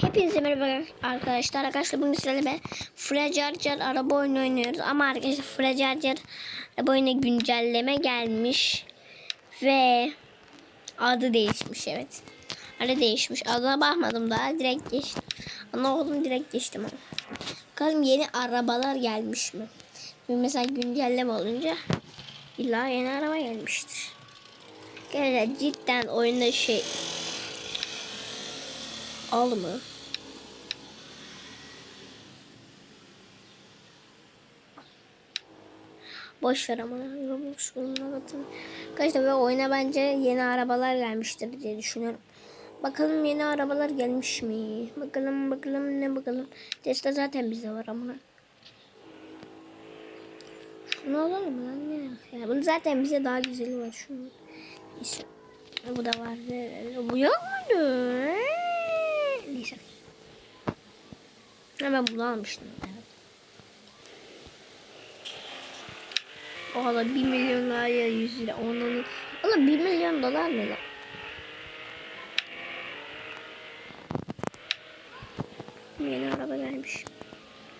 Hepinize merhaba arkadaşlar. Arkadaşlar bugün sizlerle ben Fracarcar araba oyunu oynuyoruz. Ama arkadaşlar Fracarcar araba oyunu güncelleme gelmiş. Ve adı değişmiş evet. Adı değişmiş. Adına bakmadım daha direkt geçtim. Ana oğlum direkt geçtim. Bakalım yeni arabalar gelmiş mi? Şimdi mesela güncelleme olunca illa yeni araba gelmiştir. Gerçekten cidden oyunda şey Al mı? Boş ver ama oyununa batın. Arkadaşlar ve oyuna bence yeni arabalar gelmiştir diye düşünüyorum. Bakalım yeni arabalar gelmiş mi? Bakalım bakalım ne bakalım. Tesla zaten bizde var ama. Şunu alalım lan ne? Ya bunun zaten bize daha güzeli var şunu. Neyse. Bu da vardı. Bu yok muydu? Neyse. Hemen bunu almıştım. Evet. O hala 1 milyon lira 100 lira. Onun, onun 1 milyon dolar ne lan? Yeni araba gelmiş.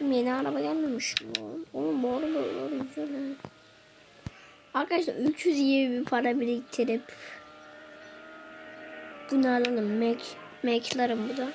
Yeni araba gelmemiş mi? Oğlum bu araba var güzel. Arkadaşlar 300 gibi para biriktirip bunu alalım. Mac, Mac'larım bu da.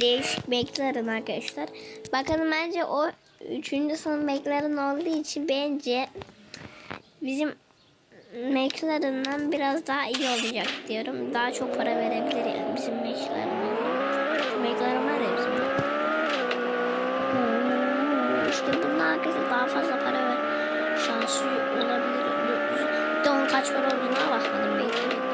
Değişik Mac'larım arkadaşlar. Bakalım bence o üçüncü sınıf Mac'ların olduğu için bence bizim Mac'larından biraz daha iyi olacak diyorum. Daha çok para verebilir yani bizim Mac'larına. Mac'larım var ya bizim. Hmm, İşte bunun arkadaşlar daha fazla para ver. Şansı olabilir. Bir de onun kaç para olduğuna bakmadım. Bekle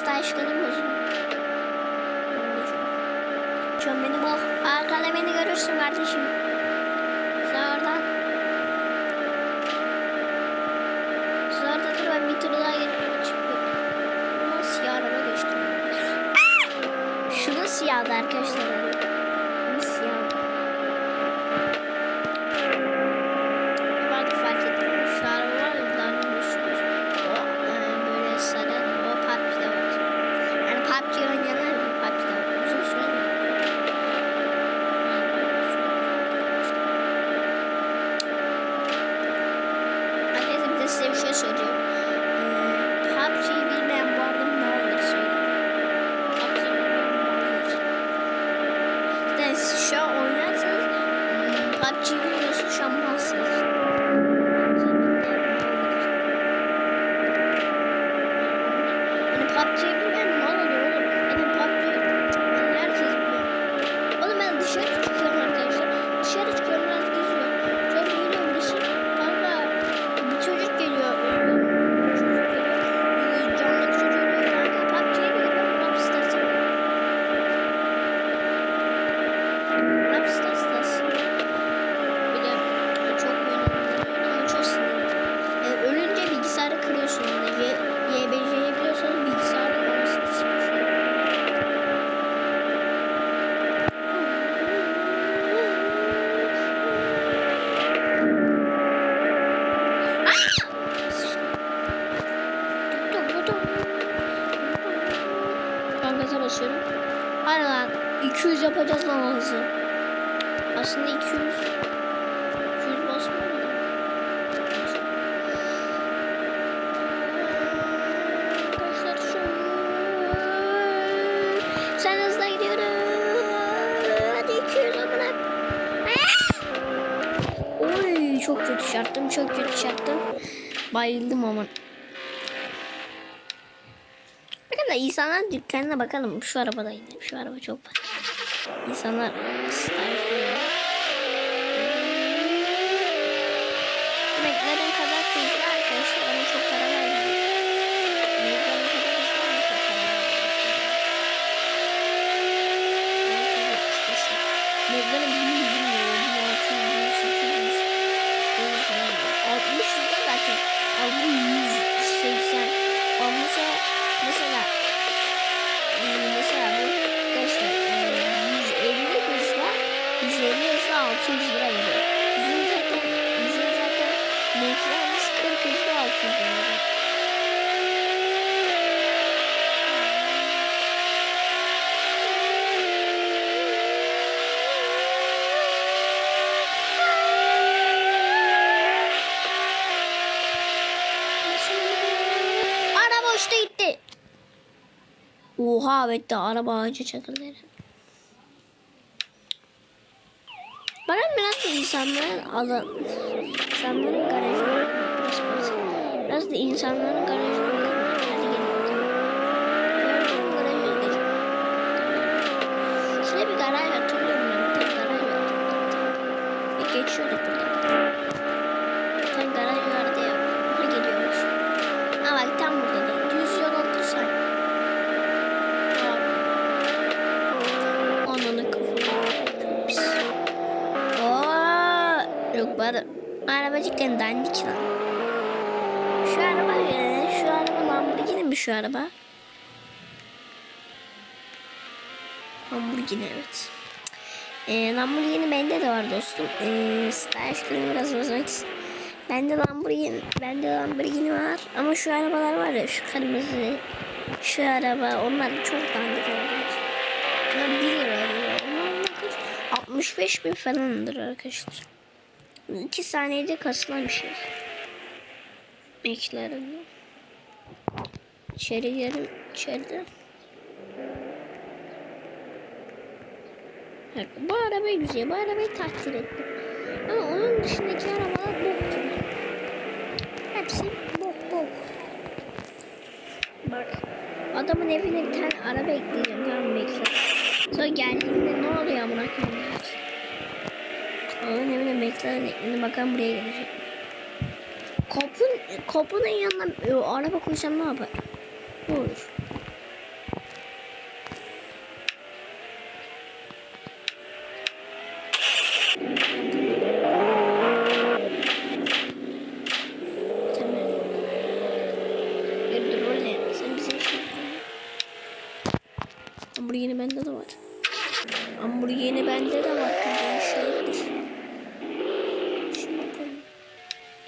Ne oldu staj kadın bozuldu. Çön beni bul. Arkada beni görürsün kardeşim. Sen oradan. Sen bir tur daha çıkıyorum. Siyah araba geçti. Aa! Şunun siyahdı arkadaşlar. 200'e basıyorum. Hayır 200 yapacağız lan hızı. Aslında 200 200 basmıyor. Oy çok kötü şarttım çok kötü şarttım. Bayıldım ama da insanlar dükkanına bakalım. Şu arabada gidelim. Şu araba çok var. İnsanlar. Beklerin kadar değil arkadaşlar. Ona çok para 600 lira veriyor. Bizim zaten, bizim zaten mekranımız 40 ve 600 lira. Araba uçtu gitti. Oha evet de araba ağaca çakıldı herhalde. Bakın biraz da insanların alan insanların garajı biraz da insanların garajı Hadi gelin bakalım. Gördüğüm garajı geçelim. Şurada bir garaj hatırlıyorum ben. Bir garaj. Bir geçiyorduk buradan. Bana. Araba cidden dandik lan. Şu araba e, şu araba Lamborghini mi şu araba? Lamborghini evet. E, Lamborghini bende de var dostum. E, staj günü biraz istedim. Bende Lamborghini, bende Lamborghini var. Ama şu arabalar var ya şu kırmızı, şu araba onlar çok dandik arabalar. Bunlar 1 lira alıyor. Onlar ne kadar? 65 bin falandır arkadaşlar. 2 saniyede kasılan bir şey. McLaren'da. İçeri girelim. İçeride. Bak, bu araba güzel. Bu arabayı takdir ettim. Ama onun dışındaki arabalar bok gibi. Hepsi bok bok. Bak. Adamın evine bir tane araba ekleyeceğim. Tamam? McLaren. Sonra geldiğinde ne oluyor amına koyayım? Adamın evine McLaren ekledi. Bakalım buraya gelecek. Kopun, kopunun yanına araba koysam ne yapar? Ne olur? Tamam. Dur dur öyle. Sen bize şey Hamburgeri bende de var. Hamburgeri bende de var. Şeydir. Şuna koyayım.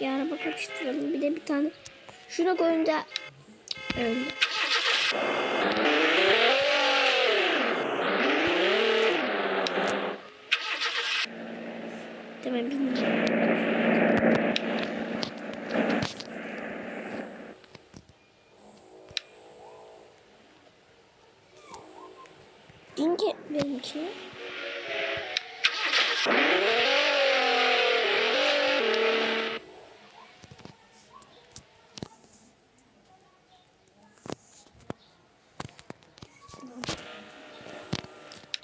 Bir araba kapıştıralım. Bir de bir tane. Şuna koyunca öyle. Tamam bilmiyorum. Dinki benimki.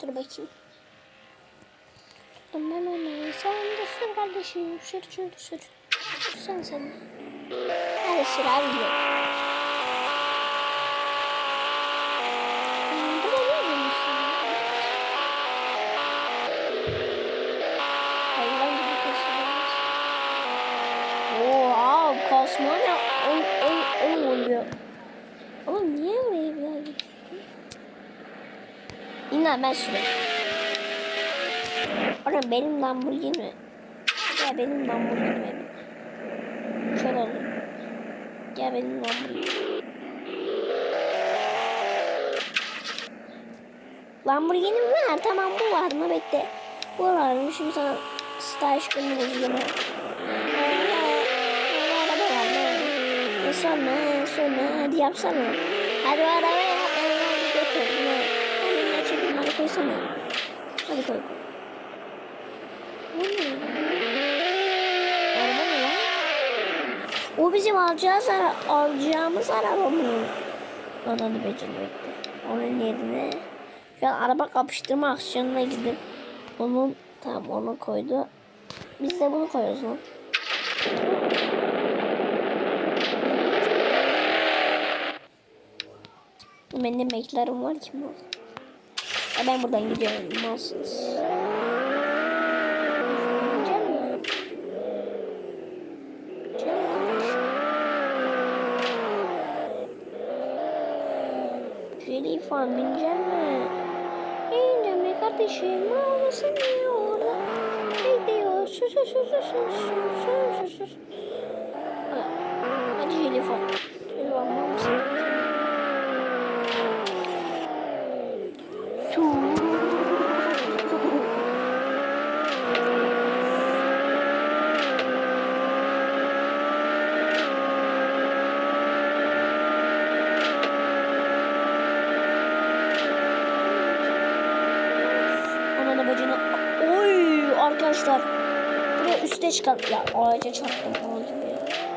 Dur bakayım. Aman aman sen de sür kardeşim. Sür sür sür. Sür sen sen. Hadi sür abi gidelim. Ee, kasma ne? On, on, on oluyor. Oğlum niye oraya bir daha gittin? İnan ben süreyim. Oğlum benim Lamborghini. Ya benim Lamborghini benim. Kör oldum. Ya benim Lamborghini. Lamborghini var. Tamam bu var mı? Bekle. Bu var mı? Şimdi sana staj günü? E sonra sonra hadi yapsana. Hadi o arabayı yap. Ben onu götür. Yine. Benimle çekin bana koysana. Hadi koy koy. O bizim alacağız ara alacağımız araba mı? Ananı beceremekte. Onun yerine şu an araba kapıştırma aksiyonuna gidip onun tam onu koydu. Biz de bunu koyuyoruz lan. Benim McLaren var ki bu. Ben buradan gidiyorum. Malsınız. Gidecek mi? Gidecek mi kardeşim? Şöyle falan binecek mi? Bineceğim mi kardeşim? Ne olmasın diyor orada. Ne diyor? Sus sus sus sus sus sus sus. Hadi telefon. Telefon var mısın? Ağacına. Oy arkadaşlar. Buraya üste çıkalım. Ya ağaca çarptım ağacı ya.